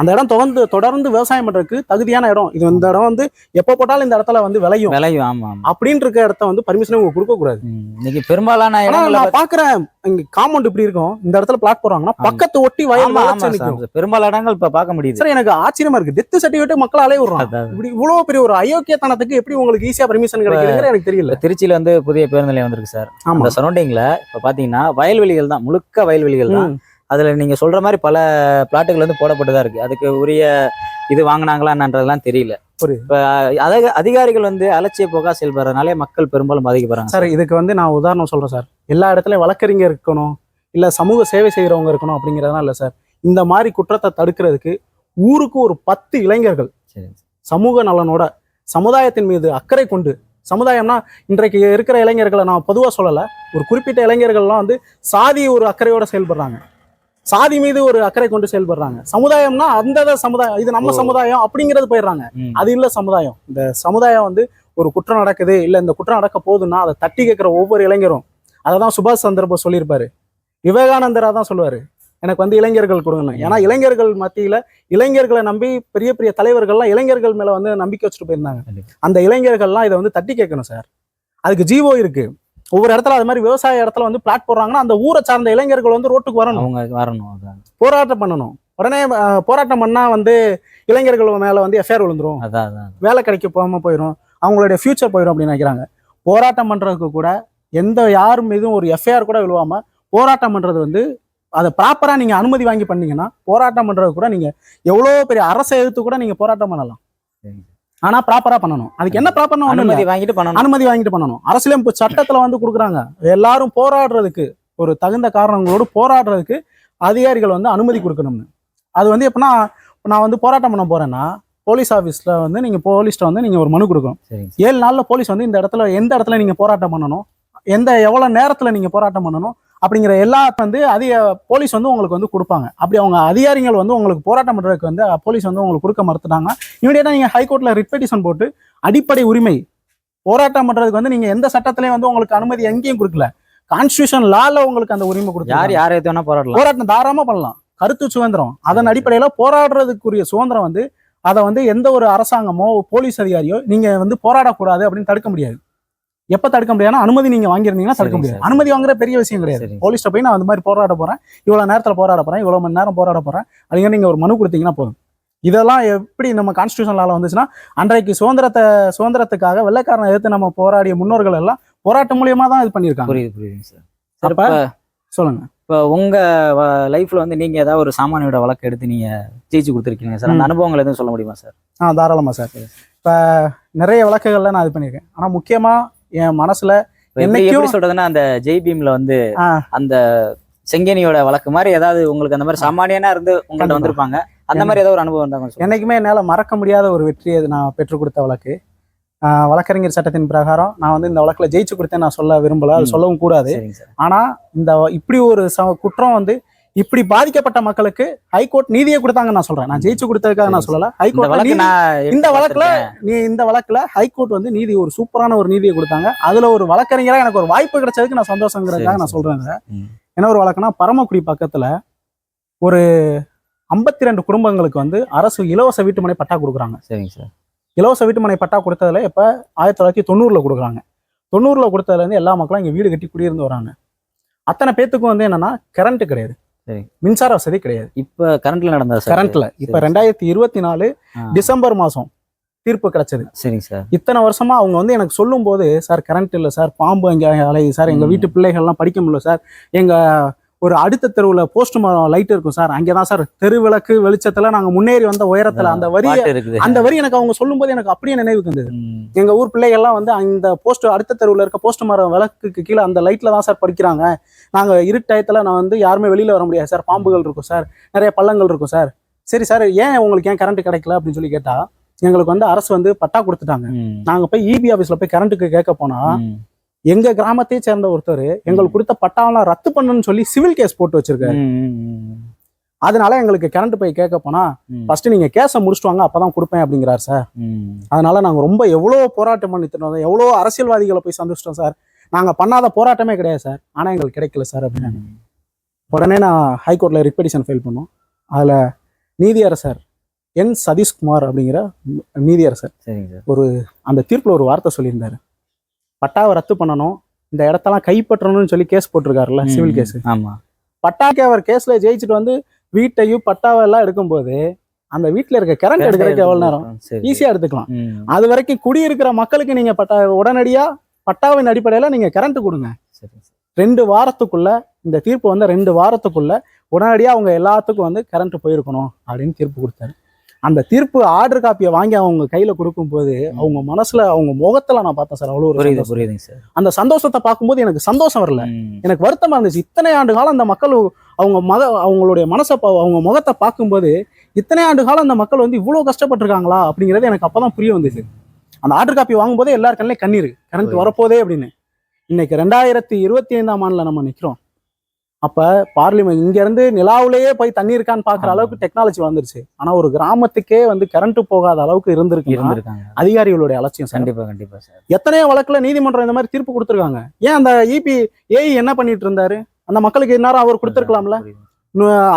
அந்த இடம் தொடர்ந்து தொடர்ந்து விவசாயம் பண்றதுக்கு தகுதியான இடம். இது இந்த இடம் வந்து எப்ப போட்டாலும் இந்த இடத்துல வந்து விளையும். விலையும் ஆமா அப்படின்னு இருக்க இடத்த வந்து பர்மிஷன் உங்க கொடுக்க கூடாது. இன்னைக்கு பெரும்பாலான நான் பாக்குறேன். இங்க காம்பவுண்ட் இப்படி இருக்கும். இந்த இடத்துல பிளாட் போடுறாங்கன்னா ஆமா. பக்கத்து ஒட்டி வயல் பெரும்பாலான இடங்கள் இப்ப பார்க்க முடியுது. சார் எனக்கு ஆச்சரியமா இருக்கு. டெத் சர்டிபிகேட் மக்கள் அலைய அதான். இப்படி இவ்வளவு பெரிய ஒரு அயோக்கியத்தனத்துக்கு எப்படி உங்களுக்கு ஈஸியா பர்மிஷன் கிடைக்குதுங்கிற எனக்கு தெரியல. திருச்சியில வந்து புதிய பேருந்து நிலையம் வந்திருக்கு சார். ஆமா. அந்த சரௌண்டிங்ல இப்ப பாத்தீங்கன்னா வயல்வெளிகள் தான் முழுக்க வயல்வெளிகள் தான். அதுல நீங்க சொல்ற மாதிரி பல பிளாட்டுகள் வந்து போடப்பட்டுதான் இருக்கு. அதுக்கு உரிய இது வாங்கினாங்களா என்னன்றதெல்லாம் தெரியல. இப்ப அத அதிகாரிகள் வந்து அலட்சிய போக்கா செயல்படுறதுனாலே மக்கள் பெரும்பாலும் பாதிக்கப்படுறாங்க. சார் இதுக்கு வந்து நான் உதாரணம் சொல்றேன் சார். எல்லா இடத்துலயும் வழக்கறிஞர் இருக்கணும் இல்ல சமூக சேவை செய்யறவங்க இருக்கணும் அப்படிங்கறதெல்லாம் இல்ல சார். இந்த மாதிரி குற்றத்தை தடுக்கிறதுக்கு ஊருக்கு ஒரு பத்து இளைஞர்கள் சரி. சமூக நலனோட சமுதாயத்தின் மீது அக்கறை கொண்டு சமுதாயம்னா இன்றைக்கு இருக்கிற இளைஞர்களை நான் பொதுவா சொல்லல ஒரு குறிப்பிட்ட இளைஞர்கள்லாம் வந்து சாதி ஒரு அக்கறையோட செயல்படுறாங்க. சாதி மீது ஒரு அக்கறை கொண்டு செயல்படுறாங்க. சமுதாயம்னா அந்த சமுதாயம் இது நம்ம. சமுதாயம் அப்படிங்கிறது போயிடுறாங்க. அது இல்ல சமுதாயம். இந்த சமுதாயம் வந்து ஒரு குற்றம் நடக்குது இல்ல இந்த குற்றம் நடக்க போகுதுன்னா அதை தட்டி கேட்கிற ஒவ்வொரு இளைஞரும். அதை தான் சுபாஷ் சந்திர போஸ் சொல்லியிருப்பாரு. விவேகானந்தரா தான் சொல்லுவாரு. எனக்கு வந்து இளைஞர்கள் கொடுங்கன்னு. ஏன்னா இளைஞர்கள் மத்தியில இளைஞர்களை நம்பி பெரிய பெரிய தலைவர்கள்லாம் இளைஞர்கள் மேல வந்து நம்பிக்கை வச்சுட்டு போயிருந்தாங்க. அந்த இளைஞர்கள்லாம் இதை வந்து தட்டி கேட்கணும் சார். அதுக்கு ஜீவோ இருக்கு. ஒவ்வொரு இடத்துல அது மாதிரி விவசாய இடத்துல வந்து பிளாட் போடுறாங்கன்னா அந்த ஊரை சார்ந்த இளைஞர்கள் வந்து ரோட்டுக்கு வரணும். அவங்க வரணும் போராட்டம் பண்ணணும். உடனே போராட்டம் பண்ணா வந்து இளைஞர்கள் மேல வந்து எஃப்ஐஆர் விழுந்துரும். வேலை கிடைக்க போகாம போயிடும் அவங்களுடைய ஃபியூச்சர் போயிடும் அப்படின்னு நினைக்கிறாங்க. போராட்டம் பண்றதுக்கு கூட எந்த யார் மீதும் ஒரு எஃப்ஐஆர் கூட விழுவாம போராட்டம் பண்றது வந்து அதை ப்ராப்பரா நீங்க அனுமதி வாங்கி பண்ணீங்கன்னா போராட்டம் பண்றது கூட நீங்க எவ்வளவு பெரிய அரசை எதிர்த்து கூட நீங்க போராட்டம் பண்ணலாம். ஆனா ப்ராப்பரா பண்ணணும். அதுக்கு என்ன ப்ராப்பர்னு அனுமதி வாங்கிட்டு பண்ணணும். அனுமதி வாங்கிட்டு பண்ணணும். அரசியலமைப்பு சட்டத்துல வந்து கொடுக்குறாங்க. எல்லாரும் போராடுறதுக்கு ஒரு தகுந்த காரணங்களோடு போராடுறதுக்கு அதிகாரிகள் வந்து அனுமதி கொடுக்கணும்னு. அது வந்து எப்படின்னா நான் வந்து போராட்டம் பண்ண போறேன்னா போலீஸ் ஆஃபீஸ்ல வந்து நீங்க போலீஸ்ட்ட வந்து நீங்க ஒரு மனு கொடுக்கணும். ஏழு நாள்ல போலீஸ் வந்து இந்த இடத்துல எந்த இடத்துல நீங்க போராட்டம் பண்ணணும்? எந்த எவ்வளவு நேரத்துல நீங்க போராட்டம் பண்ணணும்? அப்படிங்கிற எல்லா வந்து அதிக போலீஸ் வந்து உங்களுக்கு வந்து கொடுப்பாங்க. அப்படி அவங்க அதிகாரிகள் வந்து உங்களுக்கு போராட்டம் பண்றதுக்கு வந்து போலீஸ் வந்து உங்களுக்கு கொடுக்க மறுத்துட்டாங்க இமீடியட்டா நீங்க ஹைகோர்ட்ல ரிட் பெட்டிஷன் போட்டு அடிப்படை உரிமை போராட்டம் பண்றதுக்கு வந்து நீங்க எந்த சட்டத்திலயும் வந்து உங்களுக்கு அனுமதி எங்கேயும் கொடுக்கல. கான்ஸ்டியூஷன் லால உங்களுக்கு அந்த உரிமை யார் கொடுத்தாங்க யாரை வேணா போராடலாம். போராட்டம் தாராளமா பண்ணலாம். கருத்து சுதந்திரம். அதன் அடிப்படையில போராடுறதுக்குரிய சுதந்திரம் வந்து அதை வந்து எந்த ஒரு அரசாங்கமோ போலீஸ் அதிகாரியோ நீங்க வந்து போராடக்கூடாது அப்படின்னு தடுக்க முடியாது. எப்ப தடுக்க முடியாதுன்னா அனுமதி நீங்க வாங்கியிருந்தீங்கன்னா தடுக்க முடியாது. அனுமதி வாங்குற பெரிய விஷயம் கிடையாது. போலீஸ்ட்ட போய் நான் அந்த மாதிரி போராட போறேன். இவ்வளவு நேரத்துல போராட போறேன். இவ்வளவு மணி நேரம் போராட போறேன். அப்படிங்கிற நீங்க ஒரு மனு கொடுத்தீங்கன்னா போதும். இதெல்லாம் எப்படி நம்ம கான்ஸ்டியூஷன் லால வந்துச்சுன்னா அன்றைக்கு சுதந்திரத்தை சுதந்திரத்துக்காக வெள்ளைக்காரனை எதிர்த்து நம்ம போராடிய முன்னோர்கள் எல்லாம் போராட்டம் மூலியமா தான் இது பண்ணியிருக்காங்க. புரியுது புரியுதுங்க சார். சார் அப்ப- சொல்லுங்க. இப்போ உங்க லைஃப்ல வந்து நீங்க ஏதாவது ஒரு சாமானியோட வழக்கு எடுத்து நீங்க ஜெயிச்சு கொடுத்துருக்கீங்க சார்? அந்த. அனுபவங்கள் எதுவும் சொல்ல முடியுமா சார்? ஆ தாராளமா சார். இப்ப நிறைய வழக்குகள்ல நான் இது பண்ணியிருக்கேன். ஆனா முக்கியமா என் மனசுல என்னைக்கும் சொல்றதுன்னா அந்த ஜெய் பீம்ல வந்து. அந்த செங்கனியோட வழக்கு மாதிரி ஏதாவது உங்களுக்கு அந்த மாதிரி சாமானியனா இருந்து உங்கள்ட்ட. வந்திருப்பாங்க அந்த மாதிரி ஏதாவது ஒரு அனுபவம் இருந்தாங்க. என்னைக்குமே என்னால மறக்க முடியாத ஒரு வெற்றியை இது நான் பெற்றுக் கொடுத்த வழக்கு வழக்கறிஞர் சட்டத்தின் பிரகாரம் நான் வந்து இந்த வழக்குல ஜெயிச்சு கொடுத்தேன் நான் சொல்ல விரும்பல அது. சொல்லவும் கூடாது சரிங்க சார் ஆனா இந்த இப்படி ஒரு ச- குற்றம் வந்து இப்படி பாதிக்கப்பட்ட மக்களுக்கு ஹைகோர்ட் நீதியை கொடுத்தாங்க நான் சொல்றேன். நான் ஜெயிச்சு கொடுத்ததுக்காக நான் சொல்லல. ஹைகோர்ட் இந்த வழக்குல. நீ இந்த வழக்குல ஹைகோர்ட் வந்து நீதி ஒரு சூப்பரான ஒரு நீதியை கொடுத்தாங்க. அதுல ஒரு வழக்கறிஞரா எனக்கு ஒரு வாய்ப்பு கிடைச்சதுக்கு நான் சந்தோஷங்கிறதுக்காக நான். சொல்றேன். என்ன ஒரு வழக்குனா பரமக்குடி பக்கத்துல ஒரு ஐம்பத்தி ரெண்டு குடும்பங்களுக்கு வந்து அரசு இலவச வீட்டுமனை பட்டா கொடுக்குறாங்க. சரிங்க சார். இலவச வீட்டுமனை பட்டா கொடுத்ததுல இப்ப ஆயிரத்தி தொள்ளாயிரத்தி தொண்ணூறுல கொடுக்குறாங்க. தொண்ணூறுல கொடுத்ததுல இருந்து எல்லா மக்களும் இங்க வீடு கட்டி குடியிருந்து வராங்க. அத்தனை பேத்துக்கும் வந்து என்னன்னா கரண்ட் கிடையாது. சரி. மின்சார வசதி கிடையாது இப்ப கரண்ட்ல நடந்தா சார் கரண்ட்ல இப்ப. ரெண்டாயிரத்தி இருபத்தி நாலு. டிசம்பர் மாசம் தீர்ப்பு கிடைச்சது சரிங்க சார் இத்தனை வருஷமா அவங்க வந்து எனக்கு சொல்லும் போது சார் கரண்ட் இல்லை சார் பாம்பு இங்க அலையுது சார் எங்க ம். வீட்டு பிள்ளைகள்லாம் படிக்க முடியல சார் எங்க ஒரு அடுத்த தெருவுல போஸ்ட் லைட் இருக்கும் சார். அங்கதான் சார். தெரு விளக்கு வெளிச்சத்துல நாங்க முன்னேறி வந்த உயரத்துல அந்த வரி அந்த வரி எனக்கு அவங்க சொல்லும்போது எனக்கு அப்படியே நினைவுக்கு வந்தது. ம். எங்க ஊர் பிள்ளைகள்லாம் வந்து அந்த போஸ்ட் அடுத்த தெருவுல இருக்க போஸ்ட் மரம் விளக்குக்கு கீழே அந்த லைட்ல தான் சார் படிக்கிறாங்க. நாங்க இருட்டயத்துல நான் வந்து யாருமே வெளியில வர முடியாது சார். பாம்புகள் இருக்கும் சார். நிறைய பள்ளங்கள் இருக்கும் சார். சரி சார் ஏன் உங்களுக்கு ஏன் கரண்ட் கிடைக்கல அப்படின்னு சொல்லி கேட்டா எங்களுக்கு வந்து அரசு வந்து பட்டா கொடுத்துட்டாங்க. நாங்க போய் இபி ஆபீஸ்ல போய் கரண்ட்டுக்கு கேட்க போனா. எங்க கிராமத்தை சேர்ந்த ஒருத்தர் எங்களுக்கு கொடுத்த பட்டாவெல்லாம் ரத்து பண்ணுன்னு சொல்லி சிவில் கேஸ் போட்டு வச்சிருக்காரு. அதனால எங்களுக்கு கரண்ட் போய் கேட்க போனா. ஃபர்ஸ்ட் நீங்க கேஸை முடிச்சுட்டு வாங்க அப்பதான் கொடுப்பேன் அப்படிங்கிறார் சார். அதனால நாங்க ரொம்ப எவ்வளோ போராட்டம் பண்ணி தரோம் எவ்வளோ அரசியல்வாதிகளை போய் சந்திச்சிட்டோம் சார். நாங்க பண்ணாத போராட்டமே கிடையாது சார். ஆனா எங்களுக்கு கிடைக்கல சார் அப்படின்னு. உடனே நான் ஹைகோர்ட்ல ரிப்பெடிஷன் ஃபைல் பண்ணோம். அதுல நீதியரசர் என் சதீஷ்குமார் அப்படிங்கிற நீதியரசர் சார். அந்த தீர்ப்புல ஒரு வார்த்தை சொல்லியிருந்தாரு. பட்டாவை ரத்து பண்ணணும் இந்த இடத்தெல்லாம் கைப்பற்றணும்னு சொல்லி கேஸ் போட்டிருக்காருல்ல சிவில். கேஸ் ஆமா. பட்டாக்கு அவர் கேஸ்ல ஜெயிச்சுட்டு வந்து வீட்டையும் பட்டாவை எல்லாம் எடுக்கும்போது அந்த வீட்ல இருக்க கரண்ட் எடுக்கிறதுக்கு எவ்வளவு நேரம்? ஈஸியா எடுத்துக்கலாம். அது வரைக்கும் குடியிருக்கிற மக்களுக்கு நீங்க பட்டா உடனடியா பட்டாவின் அடிப்படையில நீங்க கரண்ட் கொடுங்க. ரெண்டு வாரத்துக்குள்ள இந்த தீர்ப்பு வந்து ரெண்டு வாரத்துக்குள்ள உடனடியா அவங்க எல்லாத்துக்கும் வந்து கரண்ட் போயிருக்கணும் அப்படின்னு தீர்ப்பு கொடுத்தாரு. அந்த தீர்ப்பு ஆர்டர் காப்பியை வாங்கி அவங்க கையில கொடுக்கும்போது அவங்க மனசுல அவங்க முகத்துல நான் பார்த்தேன் சார் அவ்வளவு ஒரு புரியுது. புரியுதுங்க சார். அந்த சந்தோஷத்தை பார்க்கும்போது எனக்கு சந்தோஷம் வரல. எனக்கு வருத்தமா இருந்துச்சு. இத்தனை ஆண்டு காலம் அந்த மக்கள் அவங்க மக அவங்களுடைய மனசை அவங்க முகத்தை பார்க்கும்போது இத்தனை ஆண்டு காலம் அந்த மக்கள் வந்து இவ்வளவு கஷ்டப்பட்டிருக்காங்களா அப்படிங்கிறது எனக்கு அப்பதான் புரிய வந்துச்சு அந்த ஆர்டர் காப்பி வாங்கும்போதே எல்லார் கண்ணிலையும் கண்ணீர். கரண்ட். வரப்போதே அப்படின்னு. இன்னைக்கு ரெண்டாயிரத்தி இருபத்தி ஐந்தாம் ஆண்டுல நம்ம நிக்கிறோம். அப்ப பார்லிமெண்ட் இங்க இருந்து நிலாவுலயே போய் தண்ணி இருக்கான்னு பாக்குற ஆமா. அளவுக்கு டெக்னாலஜி வந்துருச்சு ஆனா ஒரு கிராமத்துக்கே வந்து கரண்ட் போகாத அளவுக்கு இருந்திருக்கு இருந்திருக்காங்க. அதிகாரிகளுடைய அலட்சியம் சார். கண்டிப்பா கண்டிப்பா சார். எத்தனையோ வழக்குல நீதிமன்றம் இந்த மாதிரி தீர்ப்பு கொடுத்துருக்காங்க. ஏன் அந்த இபி ஏஐ என்ன பண்ணிட்டு இருந்தாரு? அந்த மக்களுக்கு இந்நேரம் அவர் கொடுத்துருக்கலாம்ல.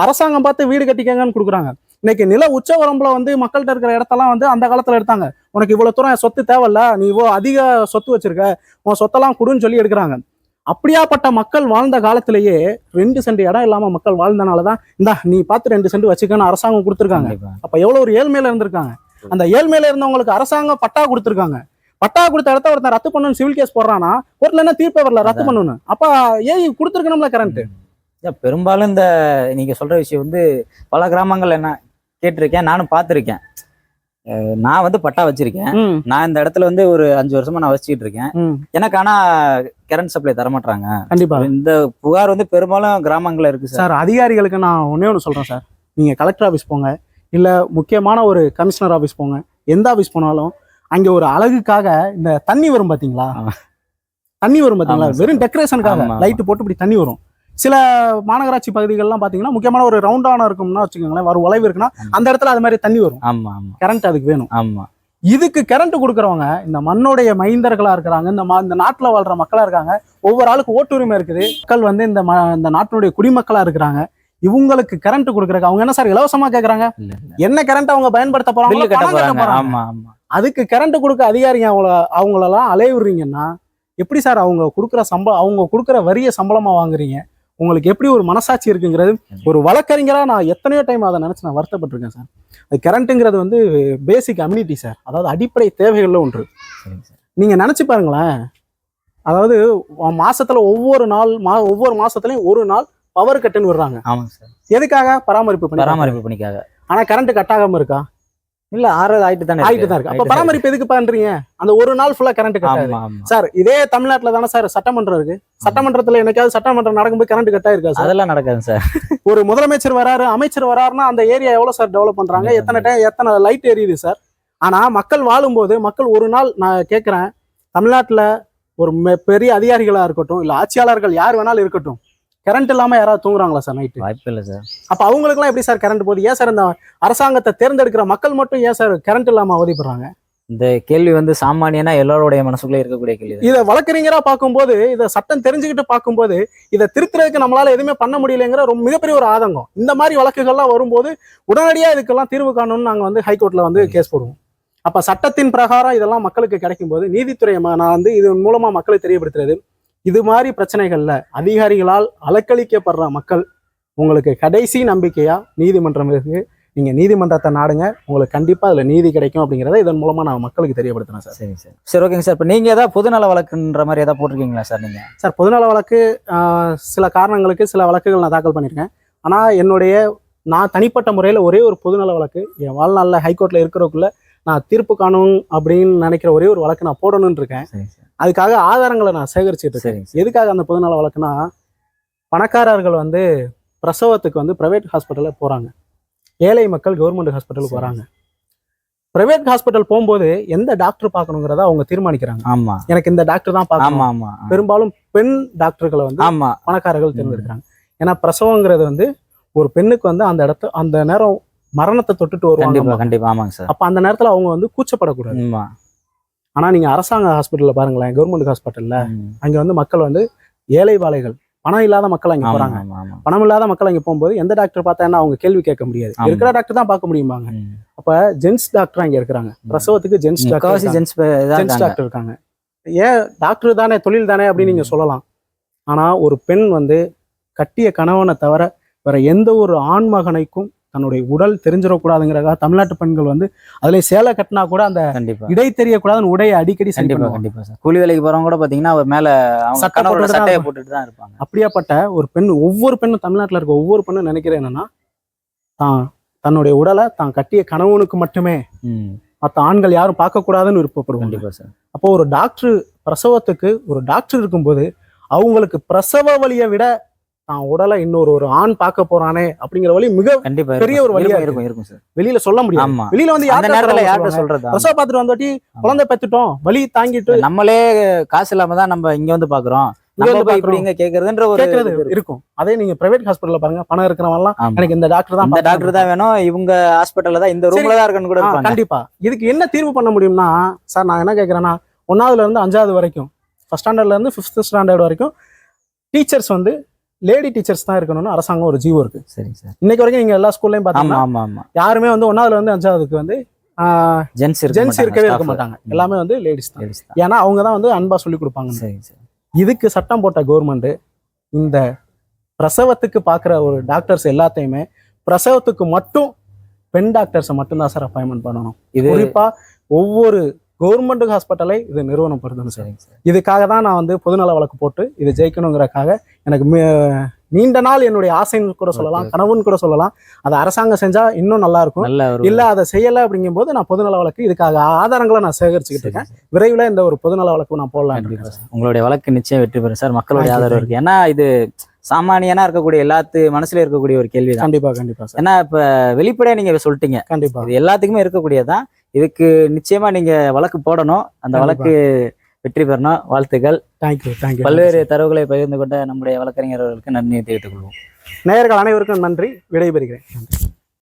அரசாங்கம் பார்த்து வீடு கட்டிக்கங்கன்னு கொடுக்குறாங்க. இன்னைக்கு நில உச்சவரம்புல வந்து மக்கள்கிட்ட இருக்கிற இடத்தெல்லாம் வந்து அந்த காலத்துல எடுத்தாங்க. உனக்கு இவ்வளவு தூரம் சொத்து தேவையில்ல நீ இவ்வளவு அதிக சொத்து வச்சிருக்க உன் சொத்தெல்லாம் கொடுன்னு சொல்லி எடுக்கிறாங்க. அப்படியாப்பட்ட மக்கள் வாழ்ந்த காலத்திலேயே ரெண்டு சென்ட் இடம் இல்லாம மக்கள் வாழ்ந்தனாலதான் இந்தா நீ பார்த்து ரெண்டு சென்ட் வச்சுக்கன்னு அரசாங்கம் கொடுத்துருக்காங்க. அப்ப எவ்வளவு ஒரு ஏழ்மையில இருந்திருக்காங்க. அந்த ஏழ்மையில இருந்தவங்களுக்கு அரசாங்கம் பட்டா கொடுத்துருக்காங்க. பட்டா கொடுத்த இடத்த ஒருத்தன் ரத்து பண்ணணும் சிவில் கேஸ் போடுறானா கோர்ட்ல தீர்ப்பே வரல ரத்து. பண்ணணும் அப்ப ஏஐ கொடுத்துருக்கணும்ல கரண்ட் ஏன் பெரும்பாலும் இந்த நீங்க சொல்ற விஷயம் வந்து பல கிராமங்கள்ல என்ன கேட்டிருக்கேன் நானும் பார்த்திருக்கேன். நான் வந்து பட்டா வச்சிருக்கேன். நான் இந்த இடத்துல வந்து ஒரு அஞ்சு வருஷமா நான் வச்சுக்கிட்டு இருக்கேன். எனக்கு ஆனா கரண்ட் சப்ளை தர மாட்டாங்க கண்டிப்பா. இந்த புகார் வந்து பெரும்பாலும் கிராமங்கள்ல இருக்கு சார். அதிகாரிகளுக்கு நான் ஒண்ணே ஒன்று சொல்றேன் சார். நீங்க கலெக்டர் ஆஃபீஸ் போங்க. இல்ல முக்கியமான ஒரு கமிஷனர் ஆஃபீஸ் போங்க. எந்த ஆஃபீஸ் போனாலும் அங்க ஒரு அழகுக்காக இந்த தண்ணி வரும் பாத்தீங்களா. தண்ணி வரும் பாத்தீங்களா. வெறும் டெக்கரேஷனுக்காக. லைட் போட்டு இப்படி தண்ணி வரும். சில மாநகராட்சி பகுதிகள்லாம் பாத்தீங்கன்னா முக்கியமான ஒரு ரவுண்டான இருக்கும்னா வச்சுக்கோங்களேன் ஒரு வளைவு இருக்குன்னா. அந்த இடத்துல அது மாதிரி தண்ணி வரும். ஆமா ஆமா. கரண்ட் அதுக்கு வேணும். ஆமா. இதுக்கு கரண்ட் கொடுக்குறவங்க இந்த மண்ணுடைய மைந்தர்களா இருக்கிறாங்க இந்த இந்த நாட்டுல வாழ்ற மக்களா இருக்காங்க ஒவ்வொரு ஆளுக்கு ஓட்டுரிமை இருக்குது. மக்கள் வந்து இந்த இந்த நாட்டினுடைய குடிமக்களா இருக்கிறாங்க. இவங்களுக்கு கரண்ட் கொடுக்குறக்கு அவங்க என்ன சார் இலவசமா கேக்குறாங்க? என்ன கரண்ட் அவங்க பயன்படுத்த போறாங்க. அதுக்கு கரண்ட் கொடுக்க அதிகாரிங்க அவங்கள அவங்களெல்லாம் அலையுறீங்கன்னா எப்படி சார் அவங்க கொடுக்குற சம்பளம் அவங்க கொடுக்குற வரிய சம்பளமா வாங்குறீங்க? உங்களுக்கு எப்படி ஒரு மனசாட்சி இருக்குங்கிறது ஒரு வழக்கறிஞரா நான் எத்தனையோ டைம் அதை நினைச்சு நான் வருத்தப்பட்டிருக்கேன் சார். அது கரண்ட்டுங்கிறது வந்து பேசிக் அம்யூனிட்டி சார். அதாவது அடிப்படை தேவைகள்ல ஒன்று. சரிங்க சார். நீங்க நினைச்சு பாருங்களேன். அதாவது மாசத்துல ஒவ்வொரு நாள் மா ஒவ்வொரு மாசத்துலயும் ஒரு நாள் பவர் கட்டுன்னு விடுறாங்க. ஆமாங்க சார். எதுக்காக? பராமரிப்பு பண்ணி பராமரிப்பு பணிக்காக. ஆனா கரண்ட் கட் ஆகாம இருக்கா? இல்ல ஆறு ஆயிட்டு தானே ஆயிட்டு தான் இருக்கு. அப்ப பராமரிப்பு எதுக்கு பண்றீங்க? அந்த ஒரு நாள் ஃபுல்லா கரண்ட் கட் ஆகுது. ஆமா ஆமா. சார் இதே தமிழ்நாட்டுல தானே சார் சட்டமன்றம் இருக்கு. சட்டமன்றத்துல என்னைக்காவது சட்டமன்றம் நடக்கும்போது கரண்ட் கட் ஆயிருக்கா சார்? அதெல்லாம் நடக்காது சார். ஒரு முதலமைச்சர் வராரு அமைச்சர் வராருன்னா அந்த ஏரியா எவ்வளவு சார் டெவலப் பண்றாங்க. எத்தனை டைம் எத்தனை லைட் எரியுது சார்? ஆனா மக்கள் வாழும்போது மக்கள் ஒரு நாள் நான் கேட்கிறேன் தமிழ்நாட்டுல ஒரு பெரிய அதிகாரிகளா இருக்கட்டும் இல்ல ஆட்சியாளர்கள் யார் வேணாலும் இருக்கட்டும் கரண்ட் இல்லாம யாராவது தூங்குறாங்களா சார் நைட்டு வாய்ப்பு இல்ல சார் அப்ப அவங்களுக்குலாம் எப்படி சார் கரண்ட் போகுது? ஏன் சார் இந்த அரசாங்கத்தை தேர்ந்தெடுக்கிற மக்கள் மட்டும் ஏன் சார் கரண்ட் இல்லாம அவதிப்படுறாங்க? இந்த கேள்வி வந்து சாமானியனா எல்லாருடைய மனசுக்குள்ளே இருக்கக்கூடிய கேள்வி. இதை வழக்கறிஞரா பார்க்கும்போது இதை சட்டம் தெரிஞ்சுக்கிட்டு பார்க்கும்போது இதை திருத்துறதுக்கு நம்மளால எதுவுமே பண்ண முடியலைங்கிற ரொம்ப மிகப்பெரிய ஒரு ஆதங்கம். இந்த மாதிரி வழக்குகள்லாம் வரும்போது உடனடியா இதுக்கெல்லாம் தீர்வு காணணும்னு நாங்க வந்து ஹைகோர்ட்ல வந்து கேஸ் போடுவோம். அப்ப சட்டத்தின் பிரகாரம் இதெல்லாம் மக்களுக்கு கிடைக்கும் போது நீதித்துறை நான் வந்து இது மூலமா மக்களுக்கு தெரியப்படுத்துறது. இது மாதிரி பிரச்சனைகள்ல அதிகாரிகளால் அலக்களிக்கப்படுற மக்கள் உங்களுக்கு கடைசி நம்பிக்கையா நீதிமன்றம் இருக்கு. நீங்க நீதிமன்றத்தை நாடுங்க. உங்களுக்கு கண்டிப்பா அதுல நீதி கிடைக்கும் அப்படிங்கறத இதன் மூலமா நான் மக்களுக்கு தெரியப்படுத்தினேன் சார். சரி சார். சரி ஓகேங்க சார். இப்போ நீங்க ஏதாவது பொதுநல வழக்குன்ற மாதிரி ஏதாவது போட்டிருக்கீங்களா சார் நீங்க? சார் பொதுநல வழக்கு சில காரணங்களுக்கு சில வழக்குகள் நான் தாக்கல் பண்ணியிருக்கேன். ஆனால் என்னுடைய நான் தனிப்பட்ட முறையில் ஒரே ஒரு பொதுநல வழக்கு என் வாழ்நாளில் ஹைகோர்ட்டில் இருக்கிறதுக்குள்ள நான் தீர்ப்பு காணும் அப்படின்னு நினைக்கிற ஒரே ஒரு வழக்கு நான் போடணும்னு இருக்கேன். அதுக்காக ஆதாரங்களை நான் சேகரிச்சுட்டு இருக்கேன். எதுக்காக அந்த பொதுநல வழக்குனா பணக்காரர்கள் வந்து பிரசவத்துக்கு வந்து ப்ரைவேட் ஹாஸ்பிட்டலில் போகிறாங்க ஏழை மக்கள் கவர்மெண்ட் ஹாஸ்பிட்டலுக்கு சரி. வராங்க. ப்ரைவேட் ஹாஸ்பிட்டல் போகும்போது எந்த டாக்டர் பார்க்கணுங்கிறத அவங்க தீர்மானிக்கிறாங்க. ஆமா. எனக்கு இந்த டாக்டர் தான் பார்க்கணும். ஆமா. பெரும்பாலும் பெண் டாக்டர்களை வந்து ஆமா. பணக்காரர்கள் தேர்ந்தெடுக்கிறாங்க. ஏன்னா பிரசவங்கிறது வந்து ஒரு பெண்ணுக்கு வந்து அந்த இடத்த அந்த நேரம் மரணத்தை தொட்டுட்டு கண்டிப்பா வருவாங்க கண்டிப்பா. ஆமாங்க சார். அப்ப அந்த நேரத்துல அவங்க வந்து கூச்சப்படக்கூடாது. ஆமா ஆனா நீங்க அரசாங்க ஹாஸ்பிட்டல்ல பாருங்களேன் கவர்மெண்ட் ஹாஸ்பிட்டல்ல. அங்க வந்து மக்கள் வந்து ஏழை வாழைகள் பணம் இல்லாத மக்கள் அங்க ஆமா பணம் இல்லாத மக்கள் அங்க போகும்போது எந்த டாக்டர் பார்த்தா என்ன அவங்க கேள்வி கேட்க முடியாது. இருக்கிற டாக்டர் தான் பார்க்க முடியுமாங்க. அப்ப ஜென்ஸ் டாக்டர் அங்க இருக்கிறாங்க. பிரசவத்துக்கு gents doctor gents gents doctor இருக்காங்க. ஏன் டாக்டர் தானே தொழில் தானே அப்படின்னு நீங்க சொல்லலாம். ஆனா ஒரு பெண் வந்து கட்டிய கணவனை தவிர வேற எந்த ஒரு ஆண் மகனைக்கும் தன்னுடைய உடல் தெரிஞ்சிடக்கூடாதுங்கிறக்காக தமிழ்நாட்டு பெண்கள் வந்து அதுல சேலை கட்டினா கூட அந்த இடை தெரியக்கூடாதுன்னு உடையை அடிக்கடி கண்டிப்பா. கண்டிப்பா சார் கூலி வேலைக்கு போறவங்க கூட பாத்தீங்கன்னா அவர் மேல அவங்க சட்டை கணவரோட போட்டுட்டு தான் சட்டையை இருப்பாங்க. போட்டுட்டு தான் இருப்பாங்க அப்படியாப்பட்ட ஒரு பெண் ஒவ்வொரு பெண்ணும் தமிழ்நாட்டுல இருக்க ஒவ்வொரு பெண்ணும் நினைக்கிறேன் என்னன்னா தான் தன்னுடைய உடலை தான் கட்டிய கணவனுக்கு மட்டுமே. மற்ற ஆண்கள் யாரும் பார்க்கக்கூடாதுன்னு விருப்பப்படுவாங்க கண்டிப்பா சார் அப்போ ஒரு டாக்டர் பிரசவத்துக்கு ஒரு டாக்டர் இருக்கும்போது அவங்களுக்கு பிரசவ வலியை விட தான் உடலை இன்னொரு ஒரு ஆண் பார்க்க போறானே அப்படிங்கிற வழி மிக கண்டிப்பா பெரிய ஒரு வழியா இருக்கும், இருக்கும் சார். வெளியில சொல்ல முடியாது. ஆமா. வெளியில வந்து யார்கிட்ட நேரத்துல? யார்கிட்ட சொல்றது? பிரசவ பார்த்துட்டு வந்தாட்டி குழந்தை பெத்துட்டோம் வலி தாங்கிட்டு நம்மளே காசு இல்லாம தான் நம்ம இங்க வந்து பாக்குறோம். இருக்கும். அதே நீங்க பிரைவேட் ஹாஸ்பிட்டல்ல பாருங்க பணம் இருக்கிறவங்க எல்லாம் ஆமா. எனக்கு இந்த டாக்டர் தான் இந்த டாக்டர் தான் வேணும் இவங்க ஹாஸ்பிட்டல்ல தான் இந்த ரூம்ல தான் இருக்கணும் கூட கண்டிப்பா. இதுக்கு என்ன தீர்வு பண்ண முடியும்னா சார் நான் என்ன கேட்கறேன்னா ஒன்னாவதுல இருந்து அஞ்சாவது வரைக்கும் ஃபர்ஸ்ட் ஸ்டாண்டர்ட்ல இருந்து ஃபிஃப்த் ஸ்டாண்டர்ட் வரைக்கும் டீச்சர்ஸ் வந்து லேடி டீச்சர்ஸ் தான் இருக்கணும்னு அரசாங்கம் ஒரு ஜீவோ இருக்கு. சரிங்க சார். இன்னைக்கு வரைக்கும் நீங்க எல்லா ஸ்கூல்லையும் ஆமா பாத்தீங்கன்னா ஆமா ஆமா. யாருமே வந்து ஒன்னாவதுல இருந்து அஞ்சாவதுக்கு வந்து ஜென்ஸ் ஜென்ஸ் இருக்கவே இருக்க மாட்டாங்க. எல்லாமே வந்து லேடிஸ் தான். ஏன்னா அவங்க தான் வந்து அன்பா சொல்லி கொடுப்பாங்க. சரிங்க சார். இதுக்கு சட்டம் போட்ட கவர்மெண்ட் இந்த பிரசவத்துக்கு பார்க்குற ஒரு டாக்டர்ஸ் எல்லாத்தையுமே பிரசவத்துக்கு மட்டும் பெண் டாக்டர்ஸை மட்டும்தான் சார் அப்பாயின்மெண்ட் பண்ணணும். இது குறிப்பா ஒவ்வொரு கவர்மெண்ட் ஹாஸ்பிட்டலை இது நிறுவனம் படுத்தணும் சார். இதுக்காக தான் நான் வந்து பொதுநல வழக்கு போட்டு இதை ஜெயிக்கணுங்கிறக்காக எனக்கு நீண்ட நாள் என்னுடைய ஆசைன்னு கூட சொல்லலாம். கனவுன்னு கூட சொல்லலாம். அதை அரசாங்கம் செஞ்சா இன்னும் நல்லா இருக்கும். இல்ல அதை செய்யல அப்படிங்கும்போது நான் பொதுநல வழக்கு இதுக்காக ஆதாரங்களை நான் சேகரிச்சுக்கிட்டு இருக்கேன். விரைவில் இந்த ஒரு பொதுநல வழக்கு நான் போடலாம் உங்களுடைய வழக்கு நிச்சயம் வெற்றி பெறும் சார். மக்களுடைய ஆதரவு இருக்கு. ஏன்னா இது சாமானியனா இருக்கக்கூடிய எல்லாத்து மனசுல இருக்கக்கூடிய ஒரு கேள்விதான். கண்டிப்பா கண்டிப்பா சார். ஏன்னா இப்ப வெளிப்படையா நீங்க சொல்லிட்டீங்க. கண்டிப்பா. இது எல்லாத்துக்குமே இருக்கக்கூடியதான் இதுக்கு நிச்சயமா நீங்க வழக்கு போடணும். அந்த. வழக்கு வெற்றி பெறணும். வாழ்த்துக்கள். தேங்க்யூ தேங்க்யூ பல்வேறு தரவுகளை பகிர்ந்து கொண்ட நம்முடைய வழக்கறிஞர்களுக்கு நன்றி தெரிவித்துக் கொள்வோம். நேயர்கள் அனைவருக்கும் நன்றி. விடைபெறுகிறேன்.